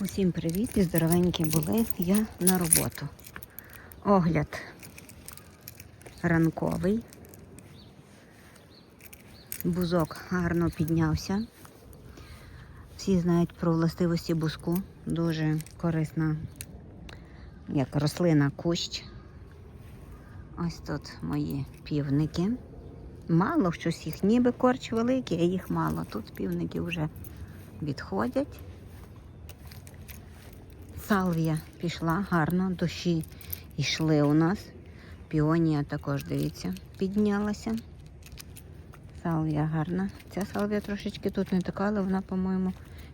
Усім привіт і здоровенькі були. Я на роботу. Огляд ранковий. Бузок гарно піднявся. Всі знають про властивості бузку. Дуже корисна, як рослина кущ. Ось тут мої півники. Мало щось їх, ніби корч великий, а їх мало. Тут півники вже відходять. Салвія пішла гарно, дощі йшли у нас. Піонія також, дивіться, піднялася. Салвія гарна. Ця салвія трошечки тут не така, але вона, по-моєму,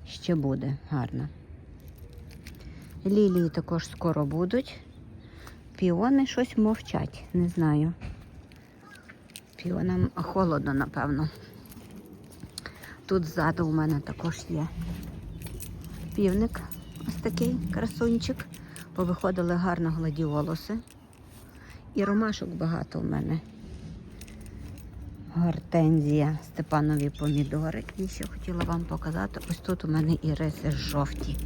ще буде гарна. Лілії також скоро будуть. Піони щось мовчать, не знаю. Піонам холодно, напевно. Тут ззаду у мене також є півник. Ось такий красунчик. Повиходили гарно гладіолуси. І ромашок багато у мене. Гортензія, степанові помідори. І ще хотіла вам показати. Ось тут у мене іриси жовті.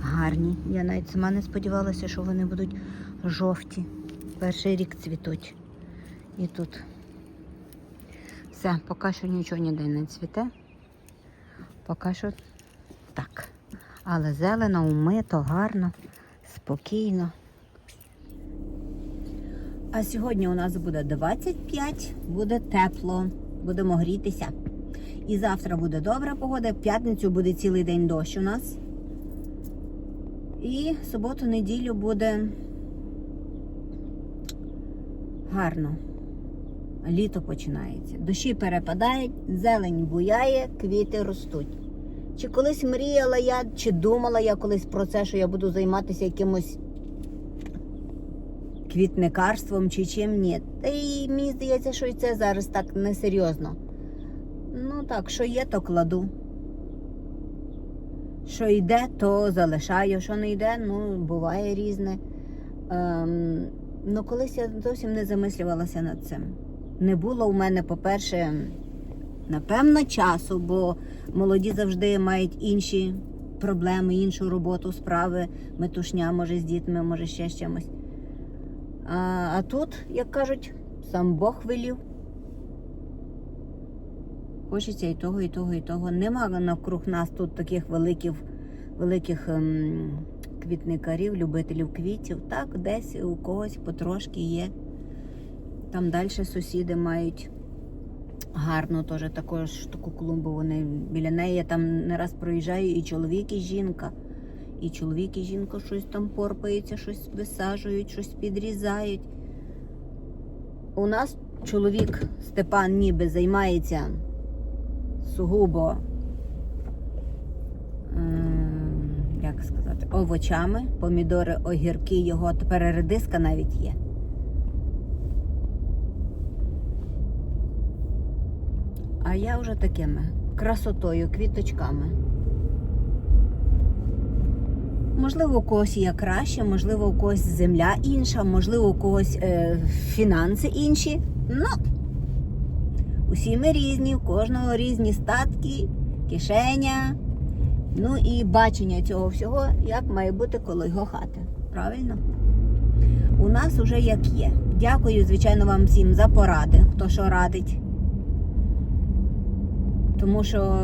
Гарні. Я навіть сама не сподівалася, що вони будуть жовті. Перший рік цвітуть. І тут все, поки що нічого ніде не цвіте. Поки що так. Але зелено, умито, гарно, спокійно. А сьогодні у нас буде 25, буде тепло, будемо грітися. І завтра буде добра погода, в п'ятницю буде цілий день дощ у нас. І суботу, неділю буде гарно. Літо починається. Дощі перепадають, зелень буяє, квіти ростуть. Чи колись мріяла я, чи думала я колись про це, що я буду займатися якимось квітникарством чи чим ні. Та й мені здається, що і це зараз так несерйозно. Ну так, що є, то кладу. Що йде, то залишаю. Що не йде, ну буває різне. Ем, ну, колись я зовсім не замислювалася над цим. Не було у мене, по-перше, напевно, часу, бо молоді завжди мають інші проблеми, іншу роботу, справи, метушня, може, з дітьми, може ще з чимось. А, а тут, як кажуть, сам Бог велів. Хочеться і того, і того, і того. Нема навкруг нас тут таких великих, великих ем, квітникарів, любителів квітів. Так, десь у когось потрошки є. Там далі сусіди мають гарну теж також таку клумбу. Вони біля неї я там не раз проїжджаю, і чоловік, і жінка. І чоловік, і жінка щось там порпається, щось висаджують, щось підрізають. У нас чоловік Степан ніби займається сугубо, ем, як сказати, овочами, помідори, огірки, його тепер редиска навіть є. А я вже такими красотою, квіточками. Можливо, у когось є краще, можливо, у когось земля інша, можливо, у когось е, фінанси інші. Ну, усі ми різні, у кожного різні статки, кишеня, ну і бачення цього всього, як має бути коло його хати. Правильно? У нас уже як є. Дякую, звичайно, вам всім за поради, хто що радить. Тому що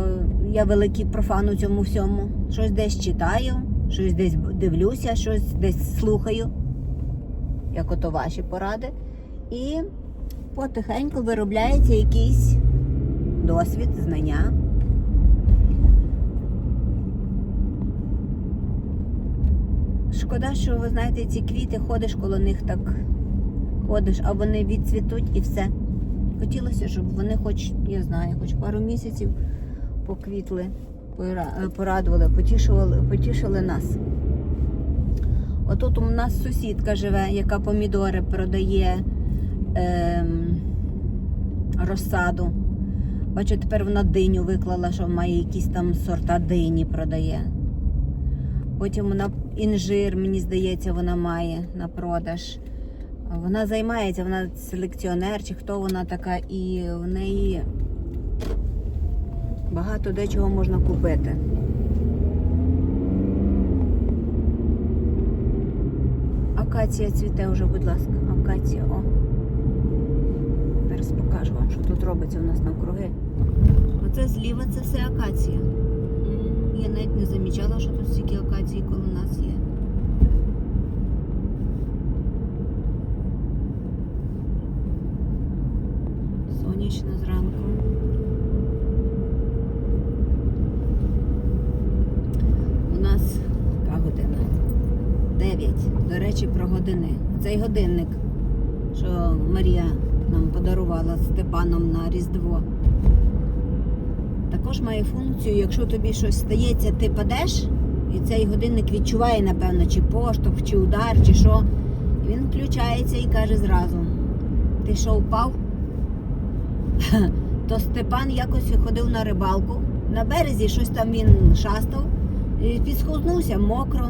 я великий профан у цьому всьому. Щось десь читаю, щось десь дивлюся, щось десь слухаю, як ото ваші поради. І потихеньку виробляється якийсь досвід, знання. Шкода, що ви знаєте, ці квіти ходиш коло них так ходиш, а вони відцвітуть і все. Хотілося, щоб вони хоч, я знаю, хоч пару місяців поквітли, е, порадували, потішували, потішили нас. Отут у нас сусідка живе, яка помідори продає ем, розсаду. Бачу, тепер вона диню виклала, що має якісь там сорта дині продає. Потім вона інжир, мені здається, вона має на продаж. Вона займається, вона селекціонер, чи хто вона така, і в неї багато дечого можна купити. Акація цвіте вже, будь ласка, акація, о. Зараз покажу вам, що тут робиться у нас навкруги. Оце зліва це все акація. Я навіть не замічала, що тут стільки акації, коли у нас є. Години. Цей годинник, що Марія нам подарувала Степаном на Різдво. Також має функцію, якщо тобі щось стається, ти падеш, і цей годинник відчуває, напевно, чи поштовх, чи удар, чи що. І він включається і каже зразу: Ти що впав? То Степан якось ходив на рибалку. На березі щось там він шастав, і підсковзнувся мокро.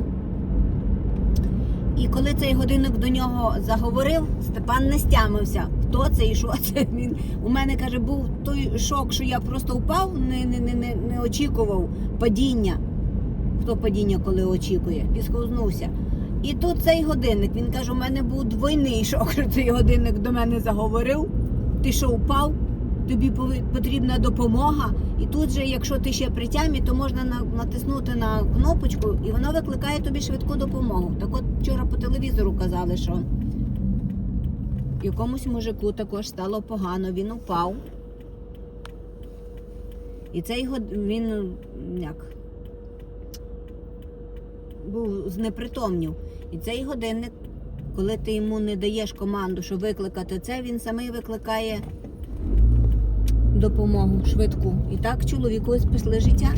І коли цей годинник до нього заговорив, Степан не стямився. Хто це і що це? Він у мене каже, був той шок, що я просто впав, не, не, не, не, очікував падіння. Хто падіння, коли очікує? Підсковзнувся. І тут цей годинник. Він каже, у мене був двойний шок, що цей годинник до мене заговорив. Ти що впав? Тобі потрібна допомога. І тут же, якщо ти ще при тямі, то можна натиснути на кнопочку, і воно викликає тобі швидку допомогу. Так от вчора по телевізору казали, що якомусь мужику також стало погано, він упав. І цей він як був знепритомнів. І цей годинник, коли ти йому не даєш команду, що викликати це, він самий викликає допомогу швидку. І так чоловіку спасли життя.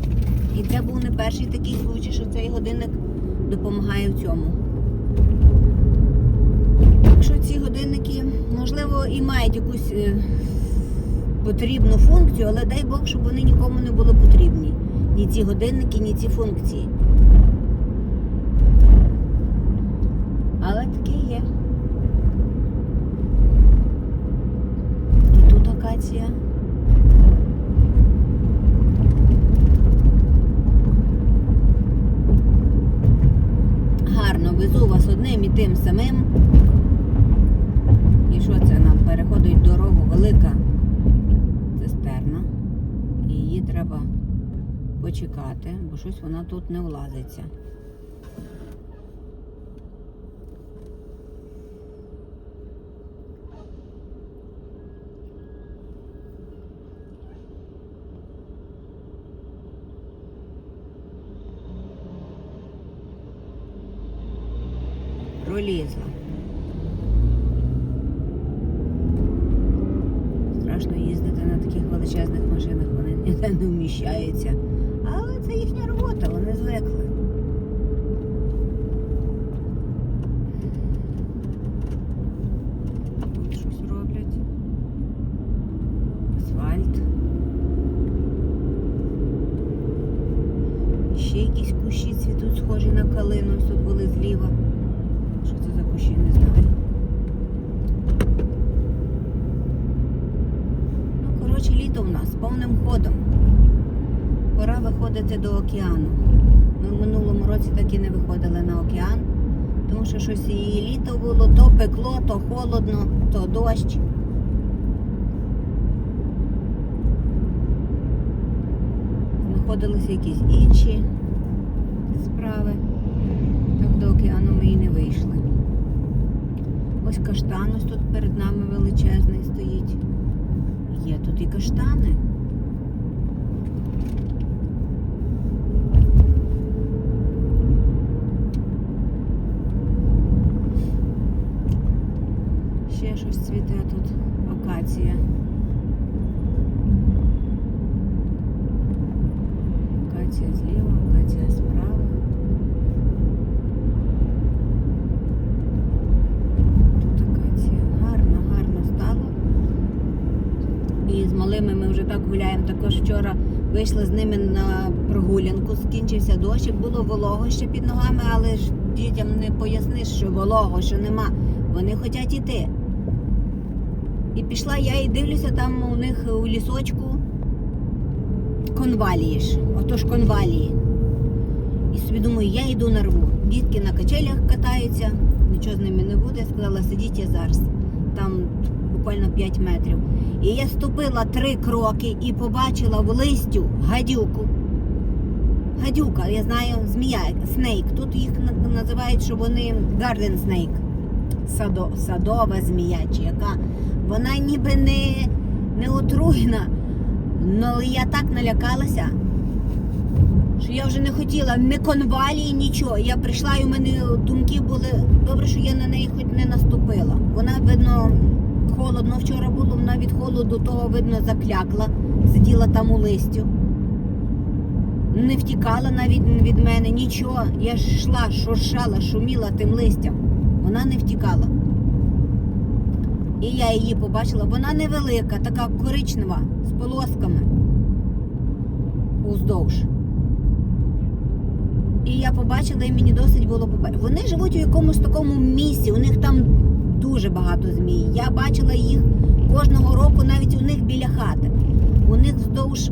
І це був не перший такий случай, що цей годинник допомагає в цьому. Що ці годинники, можливо, і мають якусь е, потрібну функцію, але дай Бог, щоб вони нікому не були потрібні. Ні ці годинники, ні ці функції. Але таке є. І тут акація. Гарно везу вас одним і тим самим. Що це нам переходить дорогу велика цистерна. І її треба почекати, бо щось вона тут не влазиться. Пролізла. Страшно їздити на таких величезних машинах, вони ніде не вміщаються. Але це їхня робота, вони звикли. Тут щось роблять. Асфальт. Ще якісь кущі цвітуть, схожі на калину, ось тут були зліва. Що це за кущі, не знаю. Ну, коротше, літо в нас повним ходом. Пора виходити до океану. Ми в минулому році так і не виходили на океан, тому що щось і літо було, то пекло, то холодно, то дощ. Знаходилися якісь інші справи. Так до океану ми і не вийшли. Ось каштан тут перед нами величезний стоїть. Є тут і каштани. Ще щось цвіте тут акація. Акація зліва, акація справа. Тут акація. Гарно, гарно стало. І з малими ми вже так гуляємо. Також вчора вийшли з ними на прогулянку, скінчився дощик, було волого ще під ногами, але ж дітям не поясниш, що волого, що нема. Вони хочуть іти. І пішла я і дивлюся, там у них у лісочку конвалії ж. Отож конвалії. І собі думаю, я йду на рву. Дітки на качелях катаються, нічого з ними не буде. Сказала, сидіть я зараз. Буквально 5 метрів. І я ступила три кроки і побачила в листю гадюку. Гадюка, я знаю, змія, снейк. Тут їх називають, що вони garden snake. Садо, садова змія, чи яка. Вона ніби не, не отруєна. Але я так налякалася, що я вже не хотіла ні конвалії, нічого. Я прийшла і в мене думки були, добре, що я на неї хоч не наступила. Вона, видно, холодно вчора було, вона від холоду того, видно, заклякла, сиділа там у листю. Не втікала навіть від мене, нічого. Я ж йшла, шуршала, шуміла тим листям. Вона не втікала. І я її побачила. Вона невелика, така коричнева, з полосками уздовж. І я побачила, і мені досить було побачити. Вони живуть у якомусь такому місці, у них там дуже багато змій. Я бачила їх кожного року, навіть у них біля хати. У них вздовж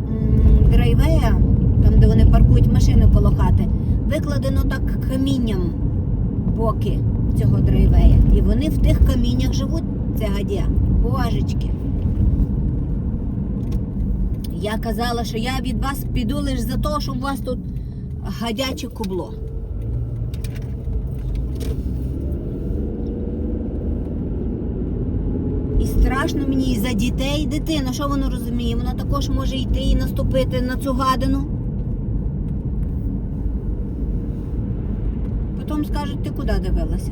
драйвея, там де вони паркують машини коло хати, викладено так камінням боки цього драйвея. І вони в тих каміннях живуть, це гадя, божечки. Я казала, що я від вас піду лише за те, що у вас тут гадяче кубло. І страшно мені і за дітей, дитина, що воно розуміє? Вона також може йти і наступити на цю гадину. Потім скажуть, ти куди дивилася?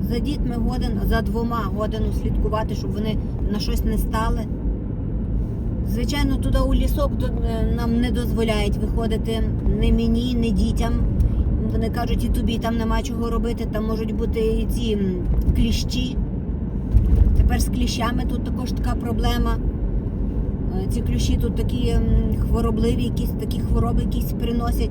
За дітьми годин, за двома годину слідкувати, щоб вони на щось не стали. Звичайно, туди у лісок нам не дозволяють виходити ні мені, ні дітям. Вони кажуть, і тобі там нема чого робити, там можуть бути ці кліщі. Тепер з кліщами тут також така проблема. Е, Ці кліщі тут такі хворобливі, якісь такі хвороби якісь приносять.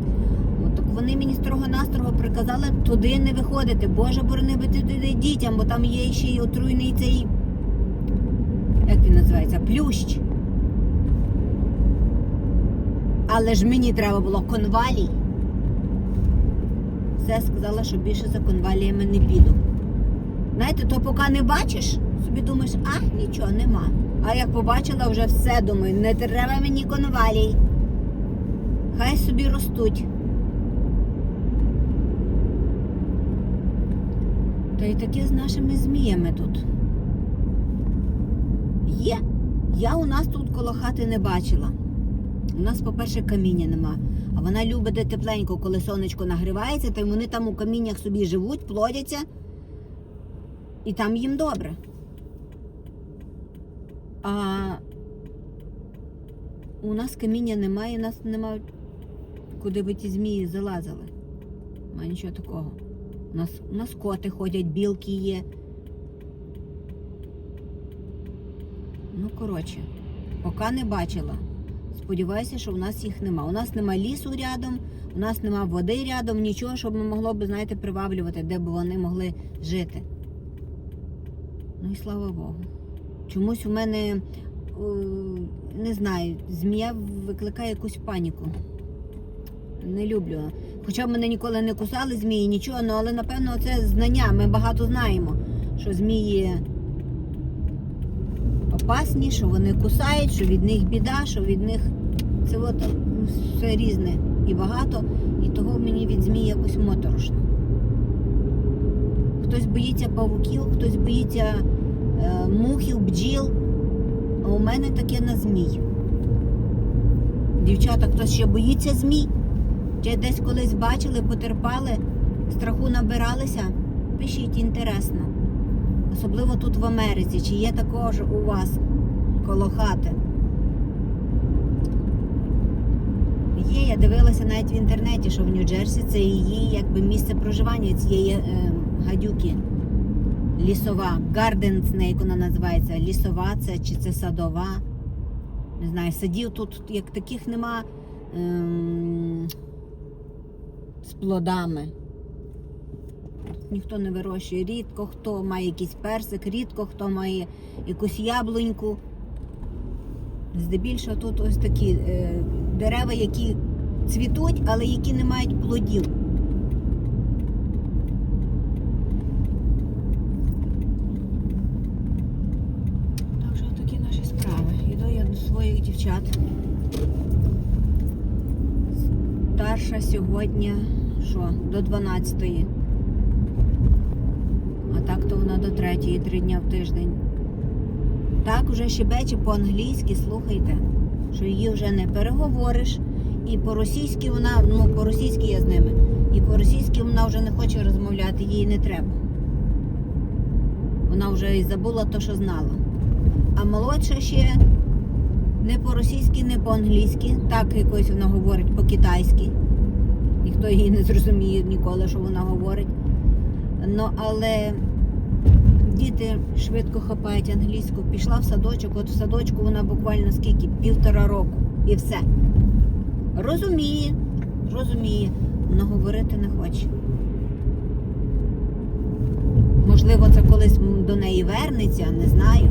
От, так вони мені строго-настрого приказали туди не виходити. Боже, борони би туди дітям, бо там є ще й отруйний цей, як він називається, плющ. Але ж мені треба було конвалій. Все сказала, що більше за конваліями не піду. Знаєте, то поки не бачиш, собі думаєш, а нічого нема. А як побачила, вже все думаю, не треба мені конвалій. Хай собі ростуть. Та й таке з нашими зміями тут. Є. Я у нас тут коло хати не бачила. У нас, по-перше, каміння нема. А вона любить де тепленько, коли сонечко нагрівається, то й вони там у каміннях собі живуть, плодяться, і там їм добре. А у нас каміння немає, у нас немає куди би ті змії залазили. Немає нічого такого. У нас, у нас коти ходять, білки є. Ну, коротше, поки не бачила. Сподіваюся, що в нас їх нема. У нас нема лісу рядом, у нас нема води рядом, нічого, щоб ми могло б, знаєте, приваблювати, де б вони могли жити. Ну і слава Богу. Чомусь у мене, е, не знаю, змія викликає якусь паніку. Не люблю. Хоча мене ніколи не кусали змії, нічого, ну, але напевно це знання. Ми багато знаємо, що змії опасні, що вони кусають, що від них біда, що від них це от ну, все різне і багато, і того мені від змій якось моторошно. Хтось боїться павуків, хтось боїться мухів, бджіл, а у мене таке на змій. Дівчата, хтось ще боїться змій? Чи десь колись бачили, потерпали, страху набиралися? Пишіть інтересно. Особливо тут в Америці, чи є також у вас коло хати. Є, я дивилася навіть в інтернеті, що в Нью-Джерсі це її якби місце проживання цієї е, гадюки. Лісова. Garden Snake вона називається. Лісова це чи це садова. Не знаю, садів тут як таких нема ем, з плодами. Ніхто не вирощує. Рідко хто має якийсь персик, рідко хто має якусь яблуньку. Здебільшого тут ось такі е, дерева, які цвітуть, але які не мають плодів. Дівчат. Старша сьогодні, що, до 12-ї. А так то вона до 3-ї, три дня в тиждень. Так вже щебече по-англійськи, слухайте, що її вже не переговориш. І по-російськи вона, ну по-російськи я з ними. І по-російськи вона вже не хоче розмовляти, їй не треба. Вона вже і забула те, що знала. А молодша ще не по-російськи, не по-англійськи. Так якось вона говорить по-китайськи. Ніхто її не зрозуміє ніколи, що вона говорить. Ну, але діти швидко хапають англійську. Пішла в садочок, от в садочку вона буквально скільки? Півтора року. І все. Розуміє, розуміє, але говорити не хоче. Можливо, це колись до неї вернеться, не знаю.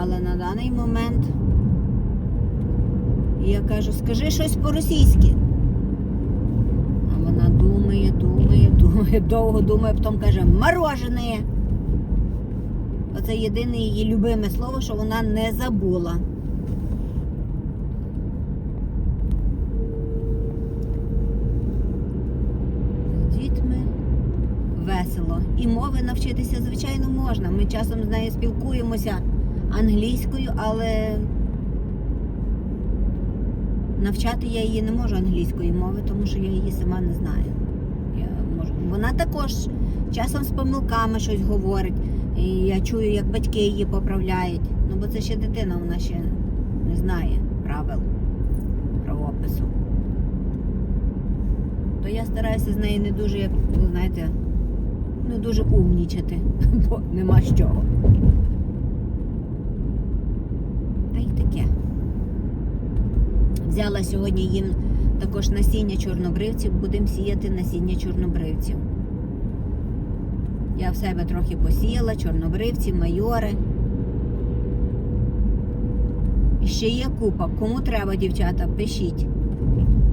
Але на даний момент я кажу, скажи щось по-російськи. А вона думає, думає, думає, довго думає, потім каже морожене. Оце єдине її любиме слово, що вона не забула. З дітьми весело. І мови навчитися, звичайно, можна. Ми часом з нею спілкуємося англійською, але навчати я її не можу англійської мови, тому що я її сама не знаю. Я можу... Вона також часом з помилками щось говорить. І я чую, як батьки її поправляють. Ну, бо це ще дитина, вона ще не знає правил правопису. То я стараюся з нею не дуже, як знаєте, не дуже умнічати, бо нема з чого. Й таке. Взяла сьогодні їм також насіння чорнобривців, будемо сіяти насіння чорнобривців. Я в себе трохи посіяла, чорнобривці, майори. Ще є купа. Кому треба, дівчата, пишіть.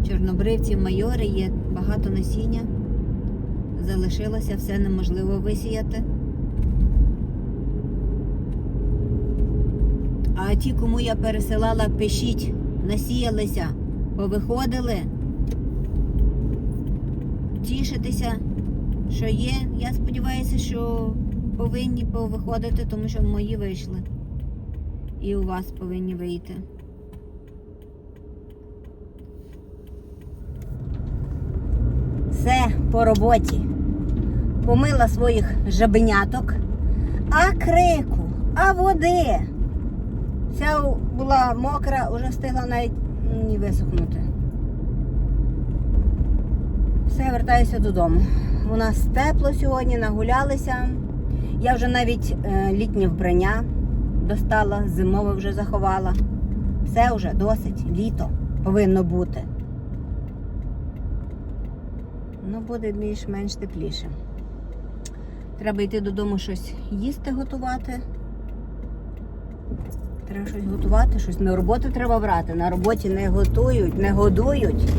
Чорнобривці, майори, є багато насіння. Залишилося, все неможливо висіяти. А ті, кому я пересилала, пишіть, насіялися, повиходили. Тішитися, що є. Я сподіваюся, що повинні повиходити, тому що мої вийшли. І у вас повинні вийти. Все по роботі. Помила своїх жабеняток, а крику, а води. Вся була мокра, вже встигла навіть не висохнути. Все, вертаюся додому. У нас тепло сьогодні, нагулялися. Я вже навіть е, літнє вбрання достала, зимове вже заховала. Все вже досить, літо повинно бути. Ну, буде більш-менш тепліше. Треба йти додому щось їсти готувати. Треба щось готувати, щось на роботу треба брати. На роботі не готують, не годують.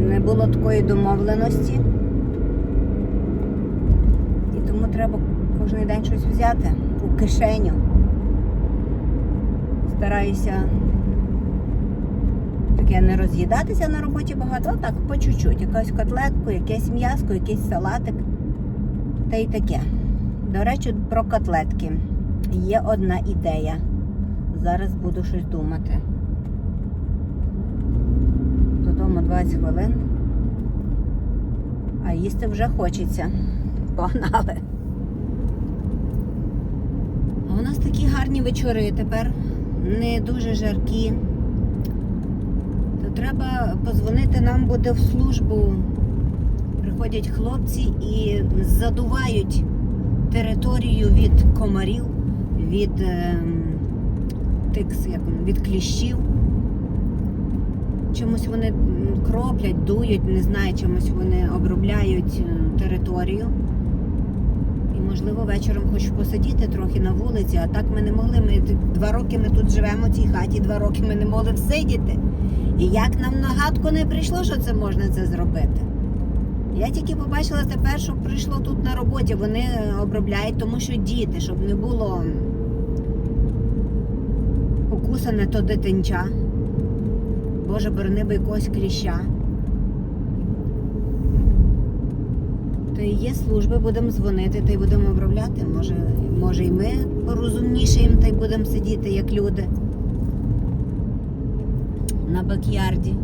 Не було такої домовленості. І тому треба кожен день щось взяти у кишеню. Стараюся таке не роз'їдатися на роботі багато, а так по чуть-чуть. Якусь котлетку, якесь м'яско, якийсь салатик. Та й таке. До речі, про котлетки. Є одна ідея. Зараз буду щось думати. Додому 20 хвилин. А їсти вже хочеться. Погнали. У нас такі гарні вечори тепер, не дуже жаркі. То треба позвонити нам буде в службу. Приходять хлопці і задувають територію від комарів, від е, тикс, як воно, від кліщів. Чомусь вони кроплять, дують, не знаю, чомусь вони обробляють е, територію. І, можливо, вечором хочу посидіти трохи на вулиці, а так ми не могли. Ми два роки ми тут живемо в цій хаті, два роки ми не могли всидіти. І як нам нагадку не прийшло, що це можна це зробити. Я тільки побачила тепер, що прийшло тут на роботі. Вони е, обробляють, тому що діти, щоб не було м, покусане то дитинча. Боже, борони би якогось кліща. То і є служби, будемо дзвонити та й будемо обробляти. Може, може і ми порозумнішаємо та й будемо сидіти, як люди. На бакярді.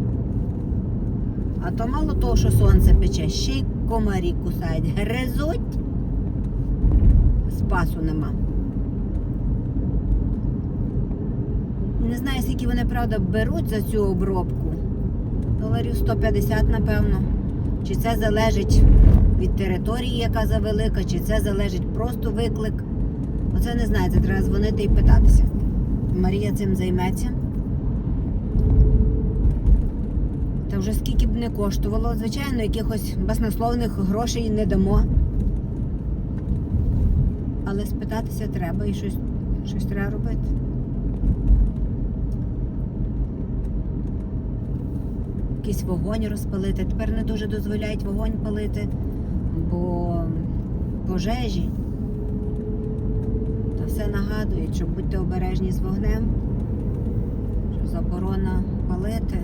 А то мало того, що сонце пече, ще й комарі кусають, гризуть. Спасу нема. Не знаю, скільки вони, правда, беруть за цю обробку. Доларів 150, напевно. Чи це залежить від території, яка завелика, чи це залежить просто виклик. Оце не знаю, це треба дзвонити і питатися. Марія цим займеться. Та вже скільки б не коштувало, звичайно, якихось баснословних грошей не дамо. Але спитатися треба і щось, щось треба робити. Якийсь вогонь розпалити. Тепер не дуже дозволяють вогонь палити, бо пожежі. То все нагадують, що будьте обережні з вогнем, що заборона палити.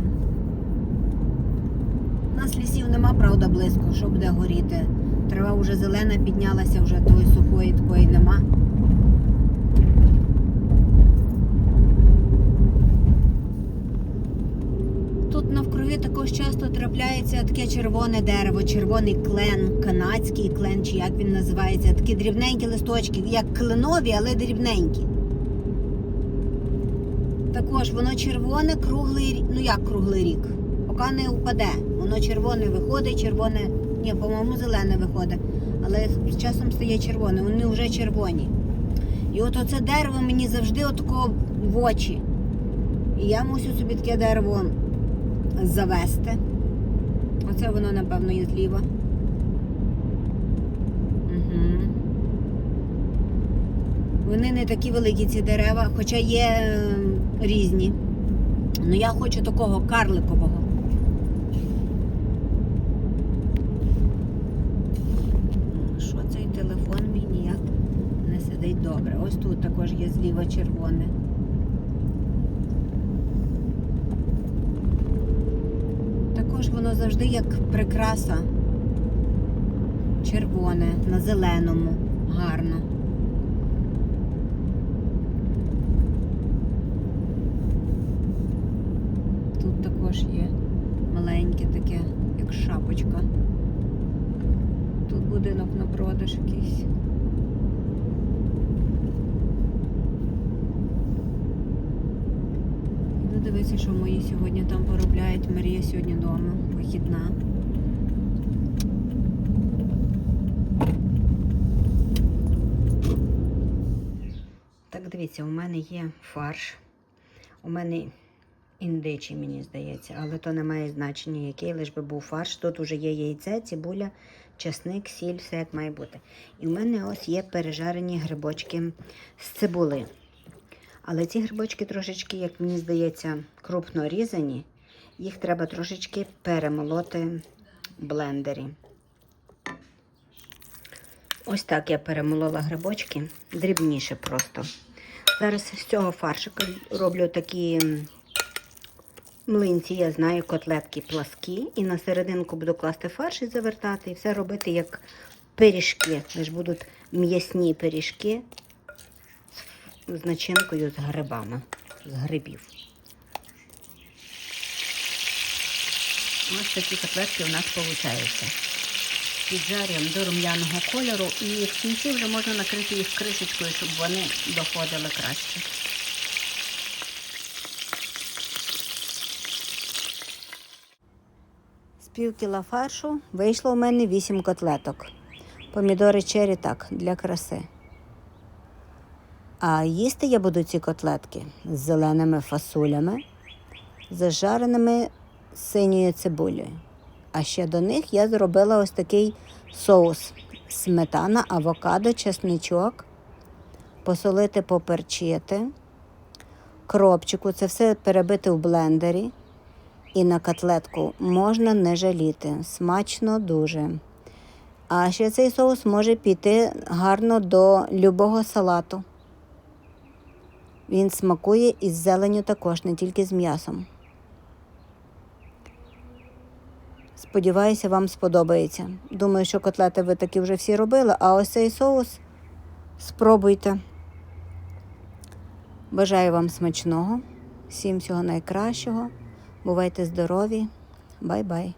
У нас лісів нема, правда, близько, що буде горіти. Трава вже зелена піднялася, вже тої сухої такої нема. Тут навкруги також часто трапляється таке червоне дерево, червоний клен, канадський клен, чи як він називається. Такі дрібненькі листочки, як кленові, але дрібненькі. Також воно червоне, круглий рік. Ну як круглий рік? Поки не впаде. Воно червоне виходить, червоне, ні, по-моєму, зелене виходить. Але з часом стає червоне, вони вже червоні. І от оце дерево мені завжди отако в очі. І я мусю собі таке дерево завести. Оце воно, напевно, є зліва. Угу. Вони не такі великі, ці дерева, хоча є е, різні. Ну я хочу такого карликового. Що цей телефон мій ніяк не сидить добре. Ось тут також є зліва червоне. Також воно завжди як прикраса. Червоне, на зеленому, гарно. Тут також є маленьке таке, як шапочка. Тут будинок на продаж якийсь. Іду дивитися, що мої сьогодні там поробляють. Марія сьогодні вдома, вихідна. Так, дивіться, у мене є фарш. У мене індичий, мені здається, але то не має значення, який, лиш би був фарш. Тут вже є яйце, цибуля, часник, сіль, все як має бути. І в мене ось є пережарені грибочки з цибули. Але ці грибочки трошечки, як мені здається, крупно різані. Їх треба трошечки перемолоти в блендері. Ось так я перемолола грибочки, дрібніше просто. Зараз з цього фаршика роблю такі млинці, я знаю, котлетки пласкі. І на серединку буду класти фарш і завертати, і все робити як пиріжки. Лиш будуть м'ясні пиріжки з начинкою з грибами, з грибів. Ось такі котлетки у нас виходять. Піджарюємо до рум'яного кольору і в кінці вже можна накрити їх кришечкою, щоб вони доходили краще. З пів кіла фаршу вийшло у мене 8 котлеток. Помідори чері так, для краси. А їсти я буду ці котлетки з зеленими фасулями, зажареними синьою цибулею. А ще до них я зробила ось такий соус: сметана, авокадо, чесничок, посолити, поперчити, кропчику, це все перебити в блендері. І на котлетку можна не жаліти. Смачно дуже. А ще цей соус може піти гарно до любого салату. Він смакує із зеленю також, не тільки з м'ясом. Сподіваюся, вам сподобається. Думаю, що котлети ви такі вже всі робили, а ось цей соус спробуйте. Бажаю вам смачного, всім всього найкращого. Бувайте здорові. Бай-бай.